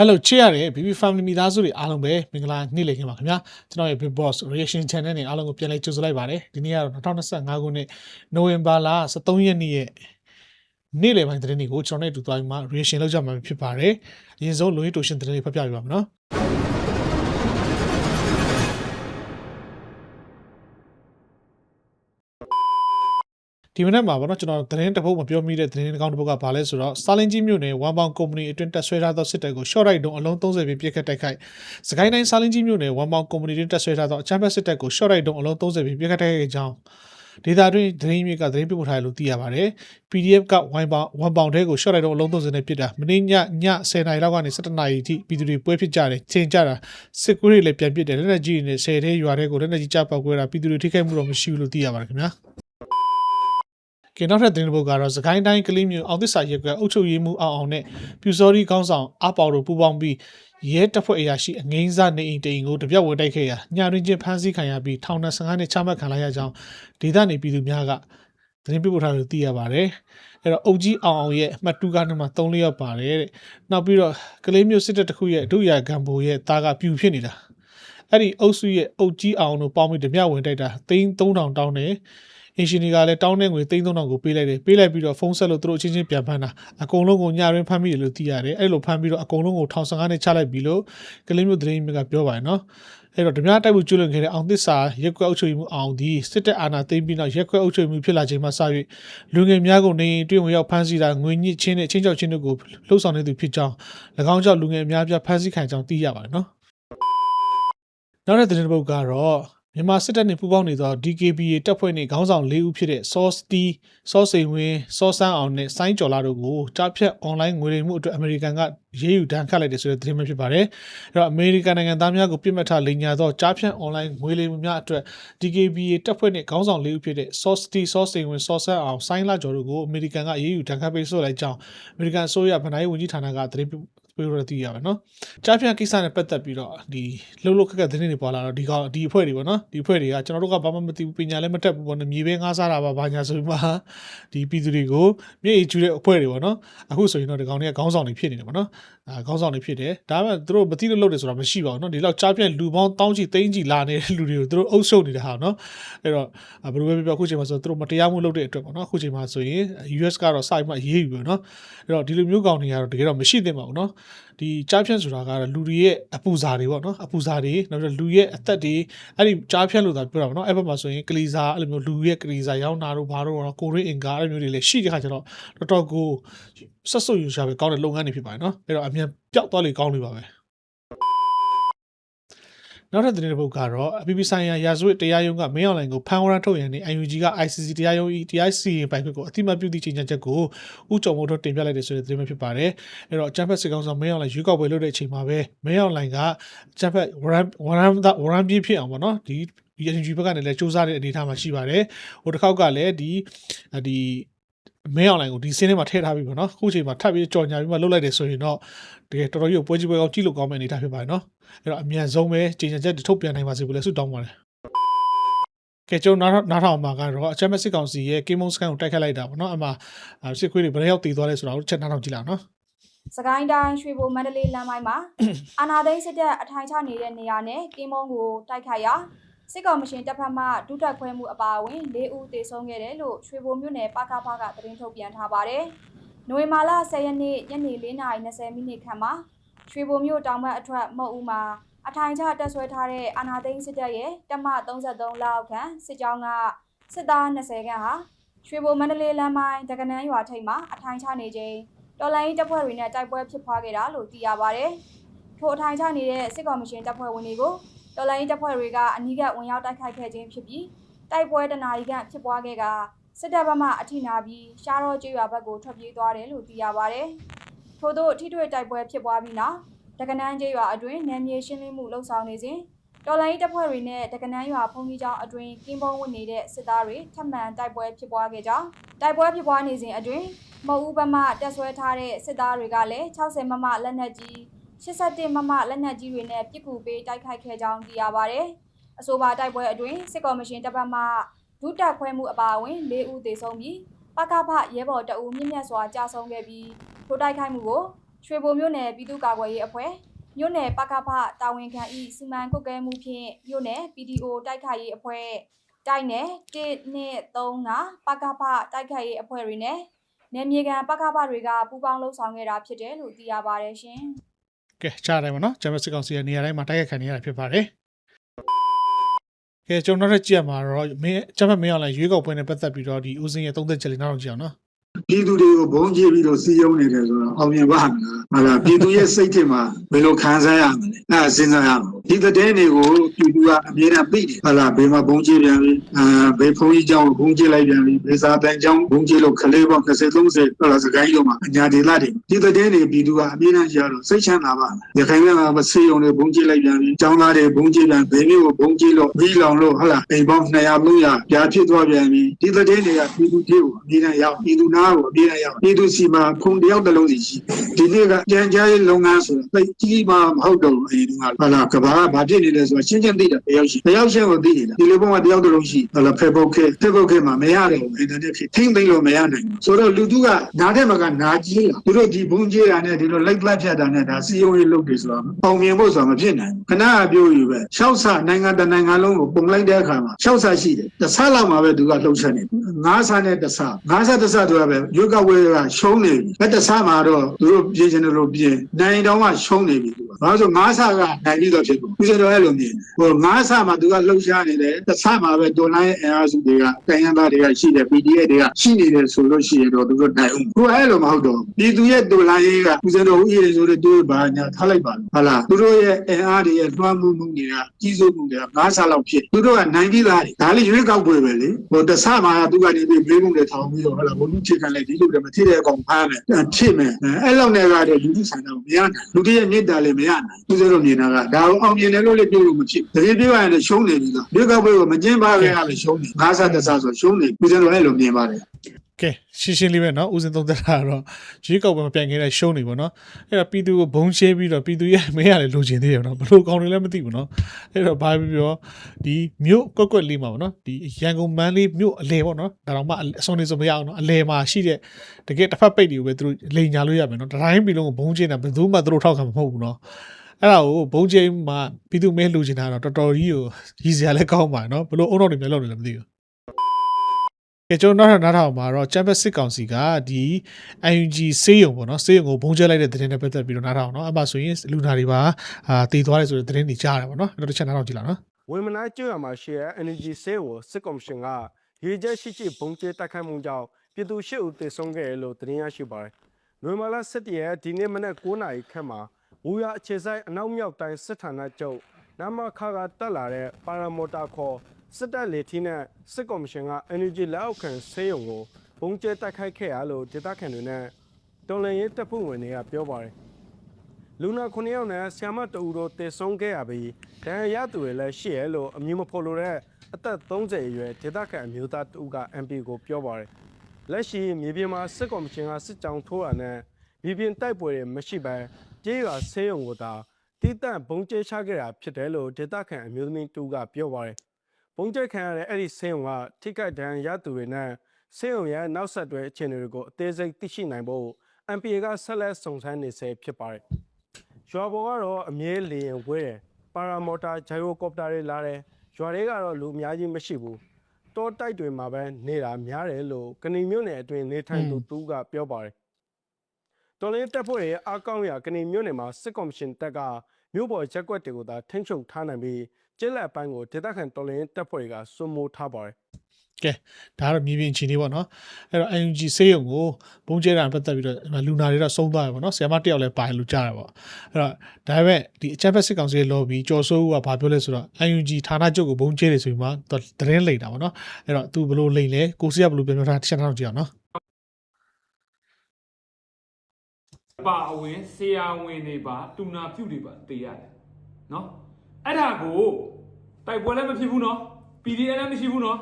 Hello ချစ်ရတဲ့ BB Family မိသားစုတွေအားလုံးပဲမင်္ဂလာနေ့လည်ခင်းပါခင်ဗျာကျွန်တော်ရဲ့ Big Boss Reaction Channel နဲ့အားလုံးကိုပြန်လည်ကြိုဆိုလိုက်ပါတယ်ဒီနေ့ကတော့2025ခုနှစ်နိုဝင်ဘာလ23ရက်နေ့ရဲ့နေ့လည်ပိုင်းသတင်းတွေကိုကျွန်တော်နဲ့အတူသွားပြီးမှ reaction လုပ်ကြမှာဖြစ်ပါတယ်အရင်ဆုံးလူရင်းတူရှင်သတင်းတွေဖတ်ပြပြပါမယ်နော် ဒီမနေ့မှာပေါ့နော်ကျွန်တော်သတင်းတစ်ပုဒ်မပြောမိတဲ့သတင်းတစ်ကောင်တစ်ပုဒ်ကဘာလဲဆိုတော့စာလင်းကြီးမြို့နယ်ဝမ်ပေါင်ကုမ္ပဏီအတွင်းတက်ဆွဲထားသောစစ်တပ်ကို short right တုံးအလုံး30ပြည့်ပြစ်ခတ်တိုက်ခိုက်စကိုင်းတိုင်းစာလင်းကြီးမြို့နယ်ဝမ်ပေါင်ကုမ္ပဏီအတွင်းတက်ဆွဲထားသောအချမ်းဘတ်စစ်တပ်ကို short right တုံးအလုံး30ပြည့်ပြစ်ခတ်တိုက်ခိုက်ကြောင်းဒေတာတွင်သတင်းမြစ်ကသတင်းပြပို့ထားတယ်လို့သိရပါတယ် PDF ကဝိုင်းပေါင်ဝမ်ပေါင်တဲကို short right တုံးအလုံး30နဲ့ပြစ်တာမင်းညည10နာရီလောက်ကနေ17နာရီအထိပြည်သူတွေပွဲဖြစ်ကြတယ်ချိန်ကြတာစစ်ကူတွေလည်းပြန်ပစ်တယ်လက်နက်ကြီးတွေနဲ့10ထဲရွာထဲကိုလက်နက်ကြီးကြပောက်ကွဲတာပြည်သူတွေထိခိုက်မှုတော့မရှိဘူးလို့သိရပါတယ်ခင်ဗျာ ကင်နောက်ထပ်သတင်းတစ်ပုဒ်ကတော့စကိုင်းတိုင်းကလေးမျိုးအောင်သစ္စာရက်ကွယ်အုပ်ချုပ်ရေးမှူးအောင်အောင်နဲ့ပြူစောရီကောင်းဆောင်အပေါတို့ပူးပေါင်းပြီးရဲတပ်ဖွဲ့အရာရှိအငိမ့်စားနေအိမ်တိန်ကိုတပြက်ဝယ်တိုက်ခဲ့ရာညတွင်ချင်းဖမ်းဆီးခံရပြီးထောင်နဲ့15နှစ်ချမှတ်ခံလိုက်ရကြောင်းဒေသနေပြည်သူများကသတင်းပေးပို့ထားလို့သိရပါတယ်အဲ့တော့အုပ်ကြီးအောင်အောင်ရဲ့အမှတ်တူကနံပါတ်3လျောက်ပါတယ်တဲ့နောက်ပြီးတော့ကလေးမျိုးစစ်တပ်တစ်ခုရဲ့အဒုရဂံဘိုရဲ့တားကပြူဖြစ်နေတာအဲ့ဒီအုပ်စုရဲ့အုပ်ကြီးအောင်တို့ပေါင်းပြီးတပြက်ဝင်တိုက်တာ3300တောင်းတယ် အင်ရှင်တွေကလည်းတောင်းတဲ့ငွေ3000ကိုပေးလိုက်တယ်ပေးလိုက်ပြီးတော့ဖုန်းဆက်လို့သူတို့အချင်းချင်းပြန်ဖမ်းတာအကုန်လုံးကိုညရင်းဖမ်းမိတယ်လို့သိရတယ်အဲ့လိုဖမ်းပြီးတော့အကုန်လုံးကို1500နဲ့ချလိုက်ပြီလို့ကလေးမျိုးသတင်းမြစ်ကပြောပါတယ်နော်အဲ့တော့ဓမြတိုက်မှုကျွလွန်ခဲ့တဲ့အောင်သစ္စာရက်ကွက်အုပ်ချုပ်မှုအောင်ဒီစစ်တပ်အာဏာသိမ်းပြီးနောက်ရက်ကွက်အုပ်ချုပ်မှုဖြစ်လာချိန်မှာစ၍လူငယ်များကိုနေတွင်ဝင်ရောက်ဖမ်းဆီးတာငွေညစ်ချင်းနဲ့ချင်းချောက်ချင်းတို့ကိုလှုပ်ဆောင်နေသူဖြစ်ကြောင်း၎င်းကြောင့်လူငယ်များပြဖမ်းဆီးခံကြောင်းသိရပါတယ်နော်နောက်တဲ့သတင်းတစ်ပုဒ်ကတော့ မြန်မာစစ်တပ်နဲ့ပူးပေါင်းနေသော DKBA တပ်ဖွဲ့နှင့်ခေါင်းဆောင်၄ဦးဖြစ်တဲ့ Source T, Source စိန်ဝင်း Source ဆန်းအောင်နဲ့စိုင်းကျော်လာတို့ကိုကြားဖြတ် online ငွေလိမ်မှုအတွက်အမေရိကန်ကရေးယူဒဏ်ခတ်လိုက်တယ်ဆိုတဲ့သတင်းပဲဖြစ်ပါတယ်။အဲ့တော့အမေရိကန်နိုင်ငံသားများကိုပြစ်မှတ်ထားလိမ်ညာသောကြားဖြတ် online ငွေလိမ်မှုများအတွက် DKBA တပ်ဖွဲ့နှင့်ခေါင်းဆောင်၄ဦးဖြစ်တဲ့ Source T, Source စိန်ဝင်း Source ဆန်းအောင်စိုင်းလာကျော်တို့ကိုအမေရိကန်ကရေးယူဒဏ်ခတ်ပေးဆိုလိုက်ကြောင်းအမေရိကန်အစိုးရဗဏ္ဍာရေးဝန်ကြီးဌာနကသတင်း ပေးလို့သိရပါနော်။ကြားဖြတ်ကိစ္စနဲ့ပတ်သက်ပြီးတော့ဒီလှုပ်လှုပ်ခက်ခက်သတင်းတွေပေါ်လာတော့ဒီကောင်ဒီအဖွဲ့တွေပေါ့နော်ဒီအဖွဲ့တွေကကျွန်တော်တို့ကဘာမှမသိဘူးပညာလည်းမတတ်ဘူးပေါ့နော်မြေပဲငားစားတာပါဘာညာဆိုပြီးမှဒီပြည်သူတွေကိုမြေအီကျူတဲ့အဖွဲ့တွေပေါ့နော်အခုဆိုရင်တော့ဒီကောင်တွေကခေါင်းဆောင်တွေဖြစ်နေတယ်ပေါ့နော်အဲခေါင်းဆောင်တွေဖြစ်တယ်ဒါပေမဲ့သူတို့မသိလို့လုပ်တယ်ဆိုတာမရှိပါဘူးနော်ဒီလောက်ကြားဖြတ်လူပေါင်းတောင်းချီသိန်းချီလာနေတဲ့လူတွေကိုသူတို့အုပ်ချုပ်နေတဲ့ဟာနော်အဲ့တော့ဘယ်လိုပဲပြောအခုချိန်မှာဆိုသူတို့မတရားမှုလုပ်တဲ့အတွက်ပေါ့နော်အခုချိန်မှာဆိုရင် US ကတော့စပြီးမှရေးယူပြီနော်အဲ့တော့ဒီလိုမျိုးကောင်တွေကတော့တကယ်တော့မရှိသင့်ပါဘူးနော်ဒီကြားဖြတ်ဆိုတာကတော့လူတွေရဲ့အပူစာတွေပေါ့နော်အပူစာတွေနောက်ပြီးလူရဲ့အသက်တွေအဲ့ဒီကြားဖြတ်လို့သာပြောတာပေါ့နော်အဲ့ဘက်မှာဆိုရင်ကလေးစာအဲ့လိုမျိုးလူရဲ့ကလေးစာရောင်းတာတို့ဘာတို့တော့ကိုရင်းအင်္ဂါအဲ့လိုမျိုးတွေလည်းရှိတဲ့ခါကျတော့တော်တော်ကိုဆက်ဆုပ်ယူရှာပဲကောင်းတဲ့လုပ်ငန်းတွေဖြစ်ပါတယ်နော်အဲ့တော့အမြန်ပျောက်သွားလေကောင်းလေပါပဲ နောက်ထပ်သတင်းတစ်ပုဒ်ကတော့အပီပီဆိုင်ရာရာဇဝတ်တရားရုံးကမင်းအွန်လိုင်းကိုဖမ်းဝရမ်းထုတ်ရန်နဲ့ UNG က ICC တရားရုံး၏တရားစီရင်ပိုင်ခွင့်ကိုအတိမတ်ပြုသည့်ချိန်ချက်ကိုဥကြုံမို့ထုတ်တင်ပြလိုက်တဲ့ဆိုတဲ့သတင်းပဲဖြစ်ပါတယ်။အဲ့တော့ချမ်ဖက်စစ်ကောင်ဆောင်မင်းအွန်လိုင်းရွေးကောက်ပွဲလုပ်တဲ့အချိန်မှာပဲမင်းအွန်လိုင်းကချမ်ဖက်ဝရမ်းဝရမ်းဝရမ်းပြည့်ဖြစ်အောင်ပေါ့နော်ဒီ UNG ဘက်ကနေလည်းစူးစမ်းတဲ့အနေအထားမှာရှိပါတယ်။ဟိုတစ်ခေါက်ကလည်းဒီဒီ မင်းအွန်လိုင်းကိုဒီစင်းထဲမှာထည့်ထားပြီးပေါ့နော်အခုချိန်မှာထပ်ပြီးကြော်ညာပြီးမှလုတ်လိုက်တယ်ဆိုရင်တော့တကယ်တော်တော်ကြီးကိုပွဲကြီးပွဲကောင်းကြည့်လို့ကောင်းမယ့်အနေအထားဖြစ်ပါတယ်နော်အဲ့တော့အမြန်ဆုံးပဲချိန်ချက်တွေထုတ်ပြန်နိုင်ပါစေလို့လည်းဆုတောင်းပါတယ်ကဲကျွန်တော်နားနားထောင်မှာကတော့အချမ်းမစစ်ကောင်စီရဲ့ကေမုံစကန်ကိုတိုက်ခတ်လိုက်တာပေါ့နော်အမှစစ်ခွေးတွေဘယ်ရောက်တည်သွားလဲဆိုတာကိုချက်နားထောင်ကြည့်လာနော်စကိုင်းတိုင်းရွှေဘိုမန္တလေးလမ်းပိုင်းမှာအာနာသိန်းစစ်တပ်အထိုင်ချနေတဲ့နေရာနဲ့ကင်းမုံကိုတိုက်ခိုက်ရာ စစ်ကောင်မရှင်တပ်ဖက်မှဒုတက်ခွဲမှုအပါအဝင်၄ဦးသေဆုံးခဲ့တယ်လို့ရွှေဘိုမြို့နယ်ပကဖကသတင်းထုတ်ပြန်ထားပါတယ်။နိုဝင်ဘာလ10ရက်နေ့ညနေ4:20မိနစ်ခန့်မှာရွှေဘိုမြို့တောင်ဘက်အထွက်မုတ်ဦးမှာအထိုင်ချတက်ဆွဲထားတဲ့အာနာသိန်းစစ်တပ်ရဲ့တပ်မ33လောက်ခန့်စစ်ကြောင်းကစစ်သား20ခန့်ဟာရွှေဘိုမန္တလေးလမ်းပိုင်းတက္ကနန်းရွာထိပ်မှာအထိုင်ချနေချိန်တော်လိုင်းတပ်ဖွဲ့တွေနဲ့တိုက်ပွဲဖြစ်ပွားခဲ့တာလို့သိရပါဗျ။ထိုအထိုင်ချနေတဲ့စစ်ကောင်မရှင်တပ်ဖွဲ့ဝင်တွေကို တော်လိုင်းတပ်ဖွဲ့တွေကအနီးကပ်ဝင်ရောက်တိုက်ခိုက်ခဲ့ခြင်းဖြစ်ပြီးတိုက်ပွဲတနာရီခန့်ဖြစ်ပွားခဲ့ကစစ်တပ်ဘက်မှအထိနာပြီးရှားတော့ကျွော်ဘက်ကိုထွက်ပြေးသွားတယ်လို့သိရပါဗျ။ထို့သောထိတွေ့တိုက်ပွဲဖြစ်ပွားပြီးနောက်တက္ကနန်းကျွော်အတွင်းနယ်မြေရှင်းလင်းမှုလှုပ်ဆောင်နေစဉ်တော်လိုင်းတပ်ဖွဲ့တွေနဲ့တက္ကနန်းရွာဖုန်ကြီးကျောင်းအတွင်းကင်းပုံးဝင်နေတဲ့စစ်သားတွေထပ်မံတိုက်ပွဲဖြစ်ပွားခဲ့ကြောင်းတိုက်ပွဲဖြစ်ပွားနေစဉ်အတွင်းမဟုတ်ဦးဘက်မှတက်ဆွဲထားတဲ့စစ်သားတွေကလည်း60မမလက်နက်ကြီး 81မမလက်နက်ကြီးတွေနဲ့ပစ်ကူပေးတိုက်ခိုက်ခဲ့ကြောင်းသိရပါဗျ။အဆိုပါတိုက်ပွဲအတွင်းစစ်ကော်မရှင်တပ်ဖက်မှဒုတက်ခွဲမှုအပါအဝင်၄ဦးသေဆုံးပြီးပကဖရဲဘော်တအူမြင့်မြတ်စွာကြာဆုံးခဲ့ပြီးထိုတိုက်ခိုက်မှုကိုရွှေဘိုမြို့နယ်ပြည်သူ့ကာကွယ်ရေးအဖွဲ့မြို့နယ်ပကဖတာဝန်ခံဤစီမံကွပ်ကဲမှုဖြင့်မြို့နယ် PDO တိုက်ခိုက်ရေးအဖွဲ့တိုက်နယ်1နဲ့3ကပကဖတိုက်ခိုက်ရေးအဖွဲ့တွေနဲ့နယ်မြေခံပကဖတွေကပူးပေါင်းလှုပ်ဆောင်ခဲ့တာဖြစ်တယ်လို့သိရပါတယ်ရှင်။ ကဲကြားတယ်ဗောနော်ဂျမ်ဘတ်စစ်ကောင်စီရဲ့နေရာတိုင်းမှာတိုက်ရိုက်ခံနေရတာဖြစ်ပါတယ်ကဲကျွန်တော်တို့ကြည့်ရမှာတော့မင်းဂျမ်ဘတ်မင်းအောင်လိုင်းရွေးကောက်ပွဲနဲ့ပတ်သက်ပြီးတော့ဒီဦးစင်းရဲ့သုံးသက်ချက်လေးနောက်တော့ကြည့်အောင်နော် ပြည်သူတွေကိုဘုံကြည့်ပြီးတော့စီယုံနေတယ်ဆိုတော့အောင်မြင်ပါ့မလားဟာလားပြည်သူရဲ့စိတ်ထဲမှာဘယ်လိုခံစားရမလဲအဲစဉ်းစားရမှာဒီတဲ့တွေကိုပြည်သူကအမြဲတမ်းသိတယ်ဟာလားဘယ်မှာဘုံကြည့်ပြန်ပြီအဲဘယ်ဖုန်းကြီးကြောင်းဘုံကြည့်လိုက်ပြန်ပြီဘယ်စာတန်းကြောင်းဘုံကြည့်လို့ခလေးပေါင်း20 30ဟာလားစကိုင်းလုံးမှာအညာဒေသတွေဒီတဲ့တွေပြည်သူကအမြဲတမ်းရတော့စိတ်ချမ်းသာပါ့မလားရခိုင်မှာစီယုံတွေဘုံကြည့်လိုက်ပြန်ပြီကျောင်းသားတွေဘုံကြည့်ပြန်ဘယ်မျိုးကိုဘုံကြည့်လို့ပြီးလောင်လို့ဟာလားအိမ်ပေါင်း200 300ကြားဖြစ်သွားပြန်ပြီဒီတဲ့တွေကပြည်သူတွေကိုအမြဲတမ်းရောက်ပြည်သူနာကိုအမြဲတမ်းရောက်ပြည်သူစီမှာခုံတယောက်တစ်လုံးစီရှိဒီနေ့ကကြံကြားရေးလုပ်ငန်းဆိုတာသိကြီးမှမဟုတ်တော့ဘူးအရင်ကဟာလားကဘာကဘာဖြစ်နေလဲဆိုတာရှင်းရှင်းသိတယ်တယောက်ရှိတယောက်ရှင်းကိုသိနေတာဒီလိုပုံကတယောက်တစ်လုံးရှိဟာလားဖေဘုတ်ခေဖေဘုတ်ခေမှာမရတယ်ဘူးအင်တာနက်ဖြစ်ထိမ့်သိမ့်လို့မရနိုင်ဘူးဆိုတော့လူသူကနားထဲမှာကနာကြီးလာသူတို့ဒီဘုံကြီးတာနဲ့ဒီလိုလိုက်လက်ဖြတ်တာနဲ့ဒါစီယုံရေးလုပ်တယ်ဆိုတာအောင်မြင်ဖို့ဆိုတာမဖြစ်နိုင်ဘူးခဏကပြောယူပဲရှောက်ဆနိုင်ငံတနိုင်ငံလုံးကိုပုံလိုက်တဲ့အခါမှာရှောက်ဆရှိတယ်တစ်ဆလောက်မှာပဲသူကလှုပ်ချက်နေငါးဆနဲ့တစ်ဆငါးဆတစ်ဆဆိုတာပဲရွက်ကဝဲကရှုံးနေပြီအဲ့တစ်ဆမှာတော့သူတို့ပြင်ချင်တယ်လို့ပြင်နိုင်တောင်မှရှုံးနေပြီ သူကဘာလို့ဆိုငါးဆကနိုင်ပြီးတော့ဖြစ်ကုန်ပြီးတော့အဲ့လိုမြင်ဟိုငါးဆမှာသူကလှုပ်ရှားနေတယ်တစ်ဆမှာပဲတော်လိုင်းအင်အားစုတွေကတိုင်းရင်းသားတွေကရှိတယ် PDF တွေကရှိနေတယ်ဆိုလို့ရှိရင်တော့သူတို့နိုင်အောင်ကိုအဲ့လိုမဟုတ်တော့ပြည်သူရဲ့တော်လိုင်းရေးကဦးဇင်းတို့ဦးရေးဆိုတဲ့သူဘာညာထားလိုက်ပါလို့ဟာလားသူတို့ရဲ့အင်အားတွေရဲ့လွှမ်းမှုမှုတွေကကြီးစိုးမှုတွေကငါးဆလောက်ဖြစ်သူတို့ကနိုင်ပြီးသားတွေဒါလေးရွေးကောက်ပွဲပဲလေဟိုတစ်ဆမှာသူကနေပြီးဘေးကုန်းတွေထောင်ပြီးတော့ဟာလားဘုလူချစ်ခံလိုက်ဒီလိုတည်းမထိတဲ့အကောင်ဖမ်းမယ်ဖြစ်မယ်အဲ့လောက်နဲ့ကတော့လူကြီးဆန္ဒကိုမရနိုင်လူကြီးရဲ့မြစ်တာလည်းမရနိုင်ဦးဇင်းတို့မြင်တာကဒါကိုအောင်မြင်တယ်လို့လည်းပြောလို့မဖြစ်တကယ်ပြောရရင်လည်းရှုံးနေပြီလားရွေးကောက်ပွဲကိုမကျင်းပခဲ့ရလည်းရှုံးနေငါးဆတစ်ဆဆိုရှုံးနေဦးဇင်းတို့အဲ့လိုမြင်ပါတယ် ကဲရှင်းရှင်းလေးပဲเนาะဦးစင်းသုံးသက်တာကတော့ရွေးကောက်ပွဲမပြိုင်ခဲ့တဲ့ရှုံးနေပေါ့เนาะအဲ့တော့ပြည်သူကိုဘုံရှင်းပြီးတော့ပြည်သူရဲ့မင်းရလည်းလိုချင်သေးတယ်เนาะဘလို့ကောင်းတယ်လည်းမသိဘူးเนาะအဲ့တော့ဘာပြောပြောဒီမြို့ကွက်ကွက်လေးမှာပေါ့เนาะဒီရန်ကုန်မန်းလေးမြို့အလဲပေါ့เนาะဒါတော့မှအစုံနေစုံမရအောင်เนาะအလဲမှာရှိတဲ့တကယ်တစ်ဖက်ပိတ်တွေကိုပဲသူတို့လိန်ညာလို့ရမယ်เนาะတိုင်းပြည်လုံးကိုဘုံချင်းတာဘယ်သူမှသူတို့ထောက်ခံမှာမဟုတ်ဘူးเนาะအဲ့ဒါကိုဘုံချင်းမှာပြည်သူမဲလိုချင်တာတော့တော်တော်ကြီးကိုကြီးစရာလည်းကောင်းပါเนาะဘလို့အုံတော့နေမျိုးလုပ်နေလည်းမသိဘူး ကဲကျွန်တော်နောက်ထပ်နားထောင်မှာတော့ချမ်ပစ်စစ်ကောင်စီကဒီ UNG စေးရုံပေါ့နော်စေးရုံကိုဘုံကျဲလိုက်တဲ့သတင်းနဲ့ပတ်သက်ပြီးတော့နားထောင်နော်အဲ့မှာဆိုရင်လူနာတွေပါအာတည်သွားတယ်ဆိုတဲ့သတင်းတွေကြားရတယ်ပေါ့နော်အဲ့တော့တစ်ချက်နားထောင်ကြည့်လာနော်ဝင်မနာကျွရမှာရှိတဲ့ energy sale ကိုစစ်ကော်မရှင်ကရေချက်ရှိရှိဘုံကျဲတိုက်ခိုက်မှုကြောင့်ပြည်သူရှစ်ဦးသေဆုံးခဲ့တယ်လို့သတင်းရရှိပါတယ်။နိုဝင်ဘာလ17ရက်ဒီနေ့မနက်9:00နာရီခန့်မှာဝူရအခြေဆိုင်အနောက်မြောက်တိုင်းစစ်ဌာနချုပ်နမခါကတက်လာတဲ့ပါရာမော်တာခေါ် စစ်တပ်လေထီးနဲ့စစ်ကော်မရှင်က energy လက်အောက်ခံဆေးရုံကိုဘုံကျဲတိုက်ခိုက်ခဲ့ရလို့ဒေသခံတွေနဲ့တော်လန်ရေးတပ်ဖွဲ့ဝင်တွေကပြောပါတယ်။လူနာ9ယောက်နဲ့ဆီယမတူတို့တည်ဆုံးခဲ့ရပြီးဒဏ်ရာရသူတွေလည်းရှိရလို့အမည်မဖော်လိုတဲ့အသက်30အရွယ်ဒေသခံအမျိုးသားတူက MP ကိုပြောပါတယ်။လက်ရှိမြေပြင်မှာစစ်ကော်မရှင်ကစစ်ကြောင်ထိုးတာနဲ့မြေပြင်တိုက်ပွဲတွေမရှိဘဲကြေးရွာဆေးရုံကိုသာတိတန့်ဘုံကျဲချခဲ့တာဖြစ်တယ်လို့ဒေသခံအမျိုးသမီးတူကပြောပါတယ်။ ဘုံကျဲခံရတဲ့အဲ့ဒီဆေးရုံကထိခိုက်ဒဏ်ရာရသူတွေနဲ့ဆေးရုံရဲ့နောက်ဆက်တွဲအခြေအနေတွေကိုအသေးစိတ်သိရှိနိုင်ဖို့ MPA ကဆက်လက်စုံစမ်းနေဆဲဖြစ်ပါတယ်။ရွာပေါ်ကတော့အမြဲလေရင်ဝဲတယ်ပါရာမော်တာဂျိုင်ရိုကော်ပတာတွေလာတယ်ရွာတွေကတော့လူအများကြီးမရှိဘူးတောတိုက်တွေမှာပဲနေတာများတယ်လို့ကဏီမျိုးနယ်အတွင်းနေထိုင်သူတူကပြောပါတယ်တော်လင်းတက်ဖွဲ့ရဲ့အားကောင်းရာကဏီမျိုးနယ်မှာစစ်ကော်မရှင်တပ်ကမြို့ပေါ်ရက်ကွက်တွေကိုသာထိန်းချုပ်ထားနိုင်ပြီး ကျက်လက်အပိုင်းကိုဒေသခံတော်လင်းတက်ဖွဲ့တွေကစွမိုးထားပါတယ်ကဲဒါကတော့မြေပြင်အခြေအနေပေါ့နော်အဲ့တော့ UNG စေးရုံကိုဘုံကျဲတာနဲ့ပတ်သက်ပြီးတော့အဲ့မှာလူနာတွေတော့ဆုံးသွားတယ်ပေါ့နော်ဆီယမတစ်ယောက်လည်းပါတယ်လို့ကြားတယ်ပေါ့အဲ့တော့ဒါပေမဲ့ဒီအချမ်ပစ်စစ်ကောင်စီရဲ့ lobby ကြော်စိုးကဘာပြောလဲဆိုတော့ UNG ဌာနချုပ်ကိုဘုံကျဲတယ်ဆိုပြီးမှသူသတင်းလိမ့်တာပေါ့နော်အဲ့တော့ तू ဘလို့လိမ့်လဲကိုစီကဘလို့ပြောပြောတာတစ်ချက်နားထောင်ကြည့်အောင်နော်အပါအဝင်ဆရာဝန်တွေပါတူနာပြုတ်တွေပါတေးရတယ်နော် အဲ့ဒါကိုတိုက်ပွဲလည်းမဖြစ်ဘူးနော် PDF လည်းမရှိဘူးနော်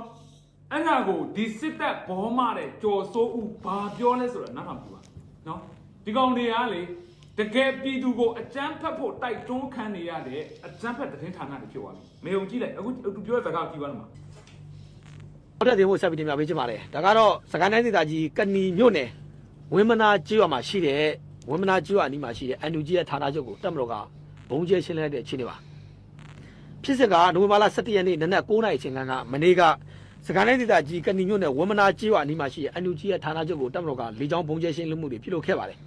အဲ့ဒါကိုဒီစစ်တပ်ဘောမတဲ့ကြော်စိုးဦးဘာပြောလဲဆိုတော့နားထောင်ပြပါနော်ဒီကောင်တွေကလေတကယ်ပြည်သူကိုအကြမ်းဖက်ဖို့တိုက်တွန်းခံနေရတဲ့အကြမ်းဖက်သတင်းဌာနတွေဖြစ်သွားပြီမေုံကြည့်လိုက်အခုသူပြောတဲ့စကားကြည့်ပါလားမဟုတ်တဲ့တင်ဖို့ဆက်ပြီးတင်ပြပေးချင်ပါတယ်ဒါကတော့စကိုင်းတိုင်းဒေသကြီးကဏီမြို့နယ်ဝင်းမနာကျေးရွာမှာရှိတဲ့ဝမနာကျွာအနီးမှာရှိတဲ့ NUG ရဲ့ဌာနချုပ်ကိုတက်မတော်ကဘုံကျဲရှင်းလိုက်တဲ့အခြေအနေပါ ဖြစ်စစ်ကနိုဝင်ဘာလ17ရက်နေ့နနက်9:00နာရီအချိန်ကမနေ့ကစကိုင်းတိုင်းဒေသကြီးကဏီမြို့နယ်ဝမနာကျွာအနီးမှာရှိတဲ့ NUG ရဲ့ဌာနချုပ်ကိုတက်မတော်ကလေကြောင်းဘုံကျဲရှင်းလင်းမှုတွေပြုလုပ်ခဲ့ပါတယ်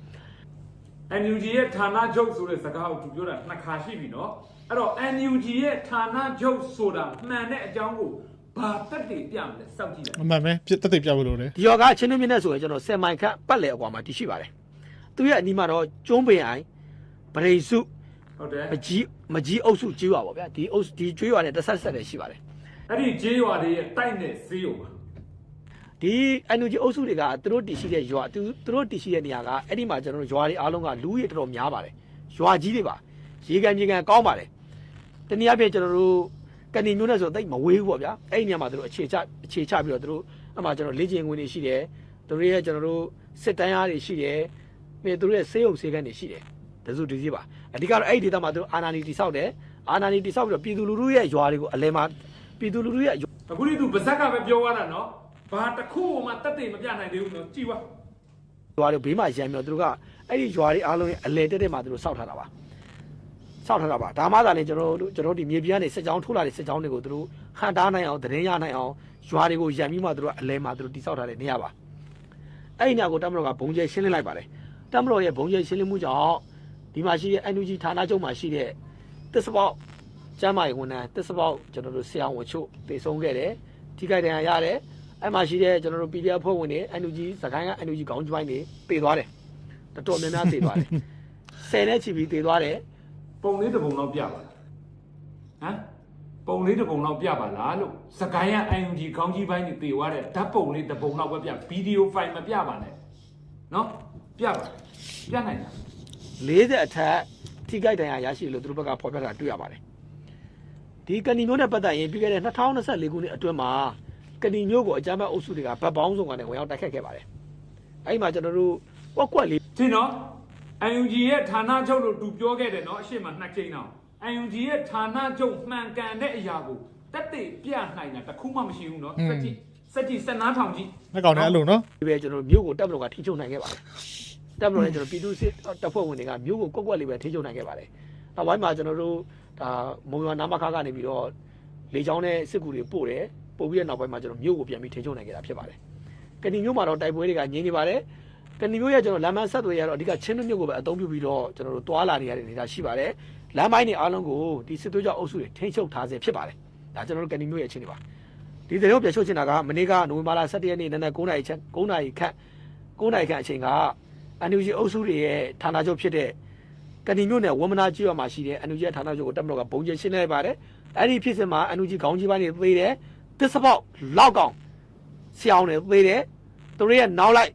NUG ရဲ့ဌာနချုပ်ဆိုတဲ့စကားကိုသူပြောတာနှစ်ခါရှိပြီနော်အဲ့တော့ NUG ရဲ့ဌာနချုပ်ဆိုတာမှန်တဲ့အကြောင်းကိုဘာတက်တည်ပြမလဲစောင့်ကြည့်လိုက်အမှန်ပဲပြတက်တက်ပြဖို့လို့လေဒီရောကချင်းတွင်းမြင့်နဲ့ဆိုရင်ကျွန်တော်10မိုင်ခန့်ပတ်လည်အကွာမှာတည်ရှိပါတယ်သူရဲ့အနီးမှာတော့ကျွန်းပင်အိုင်ပရိစု ဟုတ်တယ် မကြီးမကြီးအုပ်စုကျွေးရွာပေါ့ဗျာဒီအုပ်စုဒီကျွေးရွာနဲ့တစ်ဆက်ဆက်တည်းရှိပါတယ်အဲ့ဒီဂျေးရွာတွေရဲ့တိုက်နဲ့ဈေးရုံပါဒီအန်ယူဂျီအုပ်စုတွေကသူတို့တည်ရှိတဲ့ရွာသူသူတို့တည်ရှိတဲ့နေရာကအဲ့ဒီမှာကျွန်တော်တို့ရွာတွေအားလုံးကလူကြီးတော်တော်များပါတယ်ရွာကြီးတွေပါရေကန်မြေကန်ကောင်းပါတယ်တနည်းအားဖြင့်ကျွန်တော်တို့ကနေမျိုးနဲ့ဆိုတိတ်မဝေးဘူးပေါ့ဗျာအဲ့ဒီနေရာမှာသူတို့အခြေချအခြေချပြီးတော့သူတို့အမှကျွန်တော်လေ့ကျင့်ခွင့်တွေရှိတယ်သူတို့ရဲ့ကျွန်တော်တို့စစ်တမ်းအားတွေရှိတယ်ပြီးသူတို့ရဲ့စေယုံစေကန်းတွေရှိတယ်တစုတစည်းပါ အဓိကတော့အဲ့ဒီဒေသမှာသူတို့အာနာနီတိဆောက်တယ်အာနာနီတိဆောက်ပြီးတော့ပြည်သူလူထုရဲ့ရွာတွေကိုအလဲမှာပြည်သူလူထုရဲ့အခုဒီသူဗဇက်ကပဲပြောသွားတာနော်ဘာတစ်ခုမှတက်တည်မပြနိုင်သေးဘူးနော်ကြည်ဝါရွာတွေဘေးမှာရံပြီးတော့သူတို့ကအဲ့ဒီရွာတွေအားလုံးရဲ့အလဲတက်တက်မှာသူတို့စောက်ထားတာပါစောက်ထားတာပါဒါမှသာလေကျွန်တော်တို့ကျွန်တော်တို့ဒီမြေပြန်းနေစစ်ကြောင်းထိုးလာတဲ့စစ်ကြောင်းတွေကိုသူတို့ဟန်တားနိုင်အောင်သတင်းရနိုင်အောင်ရွာတွေကိုရံပြီးမှသူတို့အလဲမှာသူတို့တိစောက်ထားတဲ့နေရာပါအဲ့ဒီနေရာကိုတမတော်ကဘုံကျဲရှင်းလင်းလိုက်ပါတယ်တမတော်ရဲ့ဘုံကျဲရှင်းလင်းမှုကြောင့် ဒီမှာရှိတဲ့ NUG ဌာနချုပ်မှာရှိတဲ့တစ္ဆပေါက်ကျမ်းမာရေးဝန်ထမ်းတစ္ဆပေါက်ကျွန်တော်တို့ဆရာဝန်ချို့တည်ဆုံးခဲ့တယ်ထိခိုက်ဒဏ်ရာရတယ်အဲ့မှာရှိတဲ့ကျွန်တော်တို့ PDF ဖွဲ့ဝင်တွေ NUG စကိုင်းက NUG ခေါင်းကြီးပိုင်းတွေတည်သွားတယ်တော်တော်များများတည်သွားတယ်ဆယ်နဲ့ချီပြီးတည်သွားတယ်ပုံလေးတစ်ပုံတော့ပြပါလားဟမ်ပုံလေးတစ်ပုံတော့ပြပါလားလို့စကိုင်းရ IUG ခေါင်းကြီးပိုင်းနေတေသွားတဲ့ဓာတ်ပုံလေးတစ်ပုံတော့ပဲပြဗီဒီယိုဖိုင်မပြပါနဲ့နော်ပြပါပြနိုင်လား 40အထက်ထိခိုက်ဒဏ်ရာရရှိတယ်လို့သူတို့ဘက်ကဖော်ပြတာတွေ့ရပါတယ်ဒီကဏီမျိုးနဲ့ပတ်သက်ရင်ပြီးခဲ့တဲ့2024ခုနှစ်အတွင်းမှာကဏီမျိုးကိုအကြမ်းဖက်အုပ်စုတွေကဗတ်ပေါင်းစုံကနေဝင်ရောက်တိုက်ခတ်ခဲ့ပါတယ်အဲ့ဒီမှာကျွန်တော်တို့ကွက်ကွက်လေးထင်နော် IUG ရဲ့ဌာနချုပ်လို့သူပြောခဲ့တယ်နော်အရှိမနှစ်ချိန်တော့ IUG ရဲ့ဌာနချုပ်မှန်ကန်တဲ့အရာကိုတက်တည်ပြနိုင်တာတစ်ခုမှမရှိဘူးနော်စက်ကြည့်စက်ကြည့်စက်နားထောင်ကြည့်လက်ကောင်နဲ့အဲ့လိုနော်ဒီပဲကျွန်တော်တို့မြို့ကိုတက်မလို့ကထိချုပ်နိုင်ခဲ့ပါတယ် တက်မလို့လည်းကျွန်တော်ပြည်သူစစ်တပ်ဖွဲ့ဝင်တွေကမြို့ကိုကွက်ကွက်လေးပဲထိချုပ်နိုင်ခဲ့ပါတယ်နောက်ပိုင်းမှာကျွန်တော်တို့ဒါမုံရွာနာမခါကနေပြီးတော့လေချောင်းနဲ့စစ်ကူတွေပို့တယ်ပို့ပြီးတဲ့နောက်ပိုင်းမှာကျွန်တော်မြို့ကိုပြန်ပြီးထိချုပ်နိုင်ခဲ့တာဖြစ်ပါတယ်ကဏီမြို့မှာတော့တိုက်ပွဲတွေကငြင်းနေပါတယ်ကဏီမြို့ရဲ့ကျွန်တော်လမ်းမဆက်သွယ်ရတော့အဓိကချင်းတွင်းမြို့ကိုပဲအသုံးပြုပြီးတော့ကျွန်တော်တို့တွာလာနေရတဲ့အနေအထားရှိပါတယ်လမ်းပိုင်းတွေအားလုံးကိုဒီစစ်သွေးကြောင့်အုပ်စုတွေထိချုပ်ထားစေဖြစ်ပါတယ်ဒါကျွန်တော်တို့ကဏီမြို့ရဲ့အခြေအနေပါဒီသတင်းကိုပြန်ရှုပ်ချင်တာကမနေ့ကနိုဝင်ဘာလ17ရက်နေ့နနက်9:00နာရီချက်9:00နာရီခန့်9:00နာရီခန့်အချိန်က အန်ယူဂျီအုပ်စုတွေရဲ့ဌာနချုပ်ဖြစ်တဲ့ကဏီမြို့နယ်ဝမနာကြီးရွာမှာရှိတဲ့အန်ယူဂျီဌာနချုပ်ကိုတက်မလို့ကဘုံကျရှင်းလိုက်ပါတယ်အဲ့ဒီဖြစ်စဉ်မှာအန်ယူဂျီခေါင်းကြီးပိုင်းတွေသေးတယ်တစ္ဆပေါက်လောက်ကောင်ဆရာအောင်တွေသေးတယ်သူတို့ရဲ့နောက်လိုက်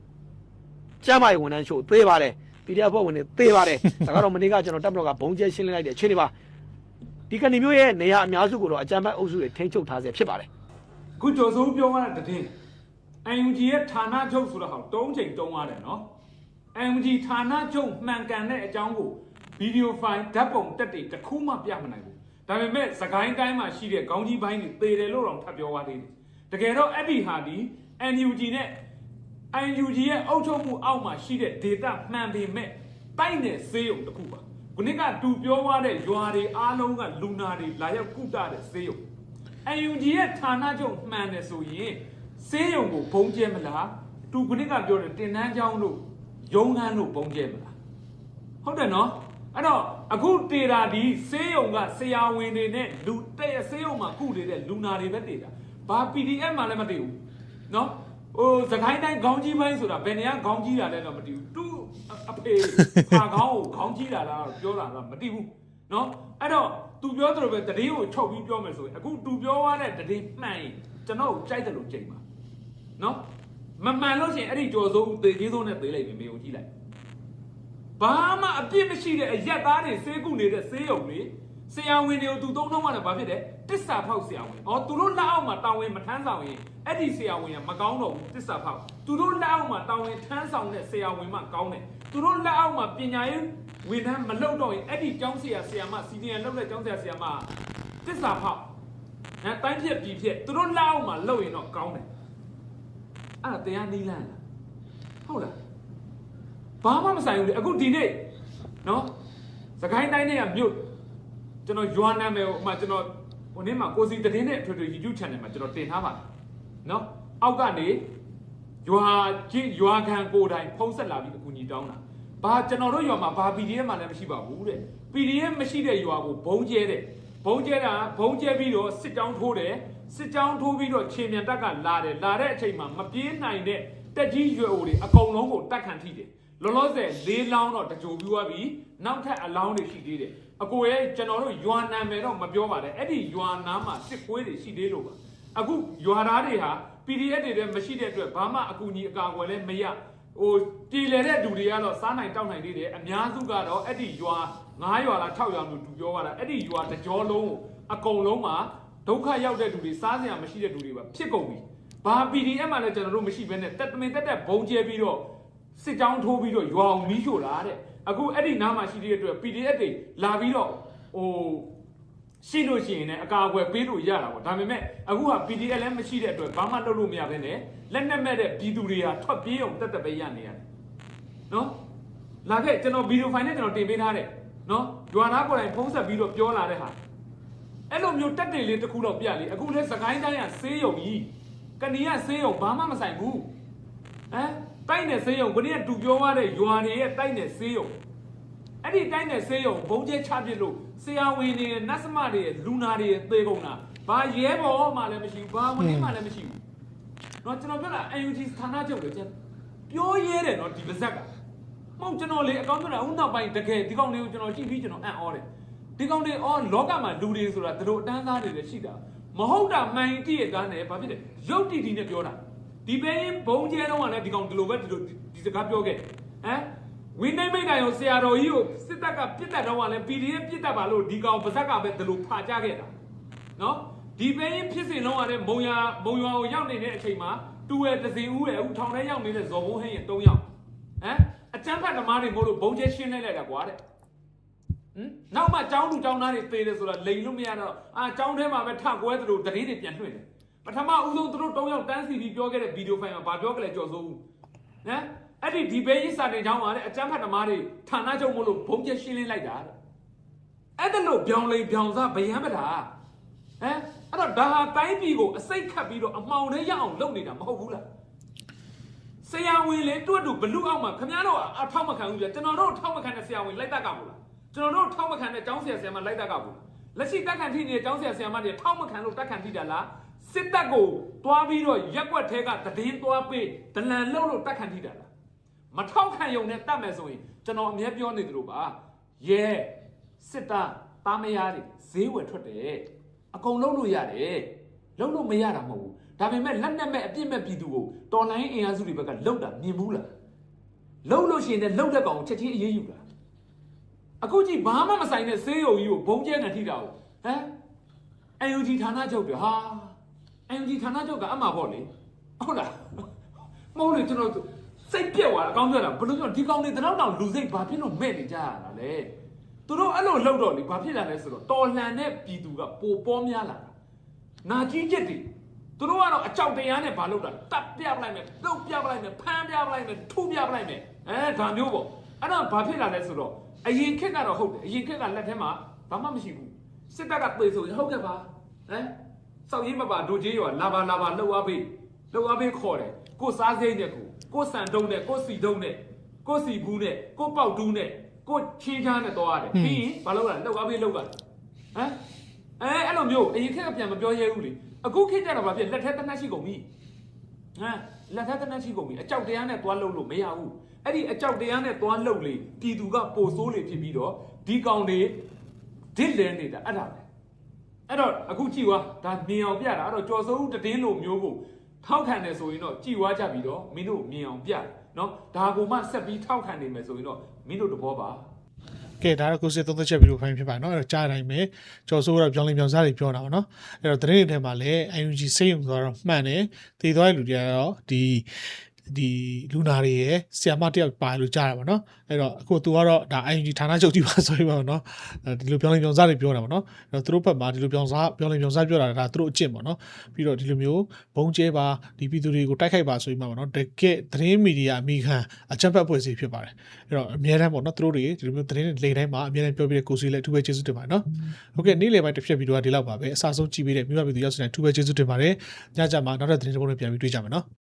ကျမ်းမာရေးဝန်ထမ်းချို့သေးပါတယ် PDF ဖွဲ့ဝင်တွေသေးပါတယ်ဒါကတော့မနေ့ကကျွန်တော်တက်မလို့ကဘုံကျရှင်းလိုက်တဲ့အခြေအနေပါဒီကဏီမြို့ရဲ့နေရာအများစုကိုတော့အကြမ်းဖက်အုပ်စုတွေထိန်းချုပ်ထားစေဖြစ်ပါတယ်ခုကျော်စိုးပြောရတဲ့တဲ့ IUG ရဲ့ဌာနချုပ်ဆိုတော့ဟောတုံးချိန်တုံးရတယ်နော် IUG ဌာနချုပ်မှန်ကန်တဲ့အကြောင်းကိုဗီဒီယိုဖိုင်ဓာတ်ပုံတက်တွေတစ်ခုမှပြမနိုင်ဘူးဒါပေမဲ့စကိုင်းတိုင်းမှာရှိတဲ့ခေါင်းကြီးပိုင်းတွေသေတယ်လို့တော့ထပ်ပြောသွားသေးတယ်တကယ်တော့အဲ့ဒီဟာဒီ NUG နဲ့ IUG ရဲ့အုပ်ချုပ်မှုအောက်မှာရှိတဲ့ data မှန်ပေမဲ့တိုက်တဲ့ဆေးရုံတစ်ခုပါခုနကတူပြောသွားတဲ့ရွာတွေအားလုံးကလူနာတွေလာရောက်ကုတတဲ့ဆေးရုံ UNG ရဲ့ဌာနချုပ်မှန်တယ်ဆိုရင်စေးရုံကိုဘုံကျဲမလားတူခုနစ်ကပြောတယ်တင်တန်းချောင်းတို့ ရုံးခန်းတို့ဘုံကျဲမလားဟုတ်တယ်နော်အဲ့တော့အခုတေတာဒီစေးရုံကဆရာဝန်တွေနဲ့လူတဲ့ရစေးရုံမှာကုနေတဲ့လူနာတွေပဲတေတာဘာ PDF မှလည်းမတည်ဘူးနော်ဟိုသခိုင်းတိုင်းခေါင်းကြီးပိုင်းဆိုတာဘယ်နေရာခေါင်းကြီးတာလဲတော့မတည်ဘူးသူအဖေဖာခေါင်းကိုခေါင်းကြီးတာလားပြောတာတော့မတည်ဘူးနော်အဲ့တော့ तू ပြောသလိုပဲတတိယကိုချုပ်ပြီးပြောမယ်ဆိုရင်အခု तू ပြောရတဲ့တတိမှန်ရင်ကျွန်တော်ကိုကြိုက်တယ်လို့ကြိတ်ပါနော် မမှန်လို့ရှိရင်အဲ့ဒီကြော်စိုးဦးသေကြီးစိုးနဲ့သေးလိုက်ပြီမေကိုကြည့်လိုက်ဘာမှအပြစ်မရှိတဲ့အရက်သားတွေစေးကုနေတဲ့စေးရုံတွေဆရာဝန်တွေကို तू သုံးနှုံးရတယ်ဘာဖြစ်တယ်တစ္ဆာဖောက်ဆရာဝန်ဩသူတို့လက်အောက်မှာတာဝန်မထမ်းဆောင်ရင်အဲ့ဒီဆရာဝန်ကမကောင်းတော့ဘူးတစ္ဆာဖောက်သူတို့လက်အောက်မှာတာဝန်ထမ်းဆောင်တဲ့ဆရာဝန်မှကောင်းတယ်သူတို့လက်အောက်မှာပညာရေးဝန်ထမ်းမလုပ်တော့ရင်အဲ့ဒီကျောင်းဆရာဆရာမစီနီယာလုပ်တဲ့ကျောင်းဆရာဆရာမတစ္ဆာဖောက်အဲတိုင်းဖြစ်ပြည်ဖြစ်သူတို့လက်အောက်မှာလုပ်ရင်တော့ကောင်းတယ် အဲ့ဒါတရားနီးလန်းလားဟုတ်လားဘာမှမဆိုင်ဘူးလေအခုဒီနေ့နော်စကိုင်းတိုင်းနဲ့ကမြို့ကျွန်တော်ယွာနာမည်ကိုအမှကျွန်တော်ဟိုနေ့မှာကိုစီတည်င်းနဲ့ထွေထွေ YouTube channel မှာကျွန်တော်တင်ထားပါတယ်နော်အောက်ကနေယွာကြီးယွာခံကိုယ်တိုင်ဖုံးဆက်လာပြီးအကူအညီတောင်းတာဘာကျွန်တော်တို့ယွာမှာဘာ PDF မှလည်းမရှိပါဘူးတဲ့ PDF မရှိတဲ့ယွာကိုဘုံကျဲတဲ့ဘုံကျဲတာဘုံကျဲပြီးတော့စစ်ကြောင်းထိုးတယ် စစ်ကြောင်းထိုးပြီးတော့ခြေမြန်တက်ကလာတယ်လာတဲ့အချိန်မှာမပြေးနိုင်တဲ့တက်ကြီးရွယ်အိုတွေအကုန်လုံးကိုတက်ခံထိတယ်လောလောဆယ်လေးလောင်းတော့တကြိုပြီးသွားပြီနောက်ထပ်အလောင်းတွေရှိသေးတယ်အကိုရဲ့ကျွန်တော်တို့ယွာနာမယ်တော့မပြောပါနဲ့အဲ့ဒီယွာနာမှာစစ်ကွေးတွေရှိသေးလို့ပါအခုယွာသားတွေဟာ PDF တွေလည်းမရှိတဲ့အတွက်ဘာမှအကူအညီအကာအကွယ်လည်းမရဟိုပြည်လေတဲ့လူတွေကတော့စားနိုင်တောက်နိုင်သေးတယ်အများစုကတော့အဲ့ဒီယွာ9ရွာလား6ရွာလို့သူပြောရတာအဲ့ဒီယွာတကြောလုံးကိုအကုန်လုံးမှာ ဒုက္ခရောက်တဲ့လူတွေစားစရာမရှိတဲ့လူတွေပါဖြစ်ကုန်ပြီဘာ PDF မှလည်းကျွန်တော်တို့မရှိဘဲနဲ့တက်တမင်တက်တက်ဘုံကျဲပြီးတော့စစ်ကြောင်းထိုးပြီးတော့ရွာအောင်မီးရှို့တာတဲ့အခုအဲ့ဒီနားမှာရှိတဲ့အတွက် PDF တွေလာပြီးတော့ဟိုရှိလို့ရှိရင်လည်းအကာအကွယ်ပေးလို့ရတာပေါ့ဒါပေမဲ့အခုက PDF လည်းမရှိတဲ့အတွက်ဘာမှလုပ်လို့မရဘဲနဲ့လက်နက်မဲ့တဲ့ပြည်သူတွေဟာထွက်ပြေးအောင်တက်တက်ပဲရနေရတယ်နော်လာခဲ့ကျွန်တော်ဗီဒီယိုဖိုင်နဲ့ကျွန်တော်တင်ပေးထားတယ်နော်ရွာသားကိုယ်တိုင်ဖုံးဆက်ပြီးတော့ပြောလာတဲ့ဟာ အဲ့လိုမျိုးတက်တယ်လေးတစ်ခုတော့ပြလေအခုလဲစကိုင်းတိုင်းကဆေးရုံကြီးကနီးကဆေးရုံဘာမှမဆိုင်ဘူး ဟမ်တိုက်နယ်ဆေးရုံဘယ်နည်းတူပြောရတဲ့ရွာတွေရဲ့တိုက်နယ်ဆေးရုံအဲ့ဒီတိုက်နယ်ဆေးရုံဘုံကျဲချပစ်လို့ဆရာဝန်တွေနတ်စမတွေလူနာတွေသေကုန်တာဘာရဲဘော်မှလည်းမရှိဘူးဘာဝန်မှလည်းမရှိဘူးเนาะကျွန်တော်ပြောတာ UNG ဌာနချုပ်လေကျန်ပြောရဲတယ်เนาะဒီပါဇက်ကမဟုတ်ကျွန်တော်လေအကောင့်ပြောတာဥနောက်ပိုင်းတကယ်ဒီကောင်လေးကိုကျွန်တော်ကြည့်ပြီးကျွန်တော်အံ့ဩတယ် ဒီကောင်လေးအော်လောကမှာလူတွေဆိုတာသူတို့အတန်းသားတွေလည်းရှိတာမဟုတ်တာမှန်တိရတာနဲ့ဘာဖြစ်လဲရုပ်တီတီနဲ့ပြောတာဒီပဲရင်ဘုံကျဲတော့ကလည်းဒီကောင်ဒီလိုပဲဒီလိုဒီစကားပြောခဲ့ဟမ်ဝင်းနိုင်မိတ်တိုင်ကိုဆရာတော်ကြီးကိုစစ်တပ်ကပြစ်တက်တော့ကလည်း PDF ပြစ်တက်ပါလို့ဒီကောင်ပါဇက်ကပဲဒီလိုဖာကြခဲ့တာနော်ဒီပဲရင်ဖြစ်စဉ်လုံးကလည်းမုံရမုံရွာကိုရောက်နေတဲ့အချိန်မှာတူရတစီဦးရဲ့အခုထောင်ထဲရောက်နေတဲ့ဇော်ဘုံဟင်းရဲ့၃ယောက်ဟမ်အကျန်းဖတ်ဓမ္မတွေမို့လို့ဘုံကျဲရှင်းလိုက်လိုက်တာကွာတဲ့ ဟမ်နောက်မှចောင်းလူចောင်းသားတွေသေတယ်ဆိုတာလိန်လို့မရတော့အာចောင်းထဲမှာပဲထကွဲသလိုတရင်တွေပြန်လွှင့်တယ်ပထမဦးဆုံးသူတို့၃ယောက်တန်းစီပြီးပြောခဲ့တဲ့ဗီဒီယိုဖိုင်မှာဗာပြောကြလဲကြော်စိုးဘူးဟမ်အဲ့ဒီဒီဘေးကြီးစာတင်ချောင်းပါတဲ့အကျမ်းဖတ်သမားတွေဌာနချုပ်မို့လို့ဘုံကျက်ရှင်းလင်းလိုက်တာတဲ့အဲ့ဒါလို့ပြောင်းလိန်ပြောင်းစားဗယံပတာဟမ်အဲ့တော့ဒါဟာတိုင်းပြည်ကိုအစိတ်ခတ်ပြီးတော့အမှောင်ထဲရအောင်လုပ်နေတာမဟုတ်ဘူးလား ဆရာဝန်လေတွတ်တူဘလူးအောက်မှာခင်ဗျားတို့အထောက်မခံဘူးပြကျွန်တော်တို့ထောက်မခံတဲ့ဆရာဝန်လိုက်တတ်ကဘူးလား း ကျွန်တော်တို့ထောက်မခံတဲ့ကျောင်းဆရာဆရာမလိုက်တတ်ကဘူးလားလက်ရှိတက်ခံထိနေတဲ့ကျောင်းဆရာဆရာမတွေထောက်မခံလို့တက်ခံထိတာလားစစ်တပ်ကိုတွားပြီးတော့ရက်ွက်ထဲကတည်င်းတွားပေးဒလန်လှုပ်လို့တက်ခံထိတာလားမထောက်ခံယုံနဲ့တတ်မယ်ဆိုရင်ကျွန်တော်အမြဲပြောနေသလိုပါရဲစစ်တပ်တာမယားတွေဈေးဝယ်ထွက်တယ်အကုန်လုံးလို့ရတယ်လုံးလို့မရတာမဟုတ်ဘူးဒါပေမဲ့လက်နက်မဲ့အပြစ်မဲ့ပြည်သူကိုတော်လိုင်းအင်အားစုတွေဘက်ကလှုပ်တာမြင်ဘူးလားလှုပ်လို့ရှိရင်လည်းလှုပ်တဲ့ကောင်ကိုချက်ချင်းအေးအေးယူတာ အခုကြည့်ဘာမှမဆိုင်တဲ့ဆေးရုံကြီးကိုဘုံကျဲနေထိတာကိုဟမ် UNG ဌာနချုပ်တွေဟာ UNG ဌာနချုပ်ကအမှပေါ့လေဟုတ်လားမဟုတ်လေကျွန်တော်စိတ်ပြက်သွားတာအကောင်းပြောတာဘယ်လိုပြောဒီကောင်တွေတနောက်တောင်လူစိတ်ဘာဖြစ်လို့မဲ့နေကြရတာလဲသူတို့အဲ့လိုလှုပ်တော့လေဘာဖြစ်လာလဲဆိုတော့တော်လှန်တဲ့ပြည်သူကပိုပေါများလာတာနာကြီးချက်တွေသူတို့ကတော့အကြောက်တရားနဲ့ဘာလုပ်တာတပ်ပြပလိုက်မယ်ပြုတ်ပြပလိုက်မယ်ဖမ်းပြပလိုက်မယ်ထုပြပလိုက်မယ်အဲဒါမျိုးပေါ့အဲ့တော့ဘာဖြစ်လာလဲဆိုတော့ အရင်ခက်ကတော့ဟုတ်တယ်အရင်ခက်ကလက်ထဲမှာဘာမှမရှိဘူးစစ်တပ်ကပြေဆိုရင်ဟုတ်ကဲ့ပါဟမ်စောက်ရင်းမပါဒိုကြီးရောလာပါလာပါလှုပ်အားပေးလှုပ်အားပေးခေါ်တယ်ကိုစားစိမ့်နဲ့ကိုကိုစံတုံးနဲ့ကိုစီတုံးနဲ့ကိုစီဘူးနဲ့ကိုပေါက်တူးနဲ့ကိုချင်းချားနဲ့တော့ရတယ်ပြီးရင်ဘာလုပ်ရလဲလှုပ်အားပေးလှုပ်ရတယ်ဟမ်အဲအဲ့လိုမျိုးအရင်ခက်ကပြန်မပြောရဲဘူးလေအခုခေတ်ကျတော့ဘာဖြစ်လက်ထဲတနတ်ရှိကုန်ပြီဟမ်လက်ထဲတနတ်ရှိကုန်ပြီအကြောက်တရားနဲ့သွားလှုပ်လို့မရဘူး အဲ့ဒီအကြောက်တရားနဲ့သွားလှုပ်လေပြည်သူကပိုဆိုးလေဖြစ်ပြီးတော့ဒီကောင်တွေဒစ်လဲနေတာအဲ့ဒါပဲ အဲ့တော့အခုကြည်ဝါဒါမြင်အောင်ပြတာအဲ့တော့ကြော်စိုးတည်င်းလိုမျိုးကိုထောက်ခံတယ်ဆိုရင်တော့ကြည်ဝါကြပြီးတော့မင်းတို့မြင်အောင်ပြတယ်နော်ဒါကိုမှဆက်ပြီးထောက်ခံနေမယ်ဆိုရင်တော့မင်းတို့တဘောပါ ကဲဒါတော့ကိုစစ်သုံးသက်ချက်ဗီဒီယိုဖိုင်ဖြစ်ပါเนาะအဲ့တော့ကြားတိုင်းပဲကျော်စိုးကတော့ပြောင်းလင်းပြောင်းစားတွေပြောတာပါเนาะအဲ့တော့သတင်းတွေထဲမှာလည်း UNG စိတ်ယုံဆိုတော့မှန်တယ်တည်သွားတဲ့လူတွေကတော့ဒီ ဒီလူနာတွေရဲ့ဆီယာမတယောက်ပါတယ်လို့ကြားရပါတော့အဲ့တော့အခုသူကတော့ဒါ ING ဌာနချုပ်ကြီးပါဆိုပြီးပါတော့ဒီလိုပြောင်းလဲပြောင်းစားတွေပြောတာပါတော့အဲ့တော့သူတို့ဘက်မှာဒီလိုပြောင်းစားပြောင်းလဲပြောင်းစားပြောတာဒါသူတို့အကျင့်ပေါ့နော်ပြီးတော့ဒီလိုမျိုးဘုံကျဲပါဒီပြည်သူတွေကိုတိုက်ခိုက်ပါဆိုပြီးမှပေါ့နော်တကယ်သတင်းမီဒီယာအမိခံအချက်ဖက်ဖွဲ့စီဖြစ်ပါတယ်အဲ့တော့အများတန်းပေါ့နော်သူတို့တွေဒီလိုမျိုးသတင်းတွေလိမ့်တိုင်းမှာအများတန်းပြောပြတဲ့ကိုစီလည်းအထူးပဲကျေးဇူးတင်ပါတယ်နော်ဟုတ်ကဲ့နေ့လယ်ပိုင်းတစ်ဖြတ်ဗီဒီယိုကဒီလောက်ပါပဲအစားဆုံးကြည့်ပေးတဲ့မိဘပြည်သူရောက်စတဲ့အထူးပဲကျေးဇူးတင်ပါတယ်ညကြမှာနောက်တဲ့သတင်းတစ်ပုဒ်နဲ့ပြန်ပြီးတွေ့ကြမယ်နော်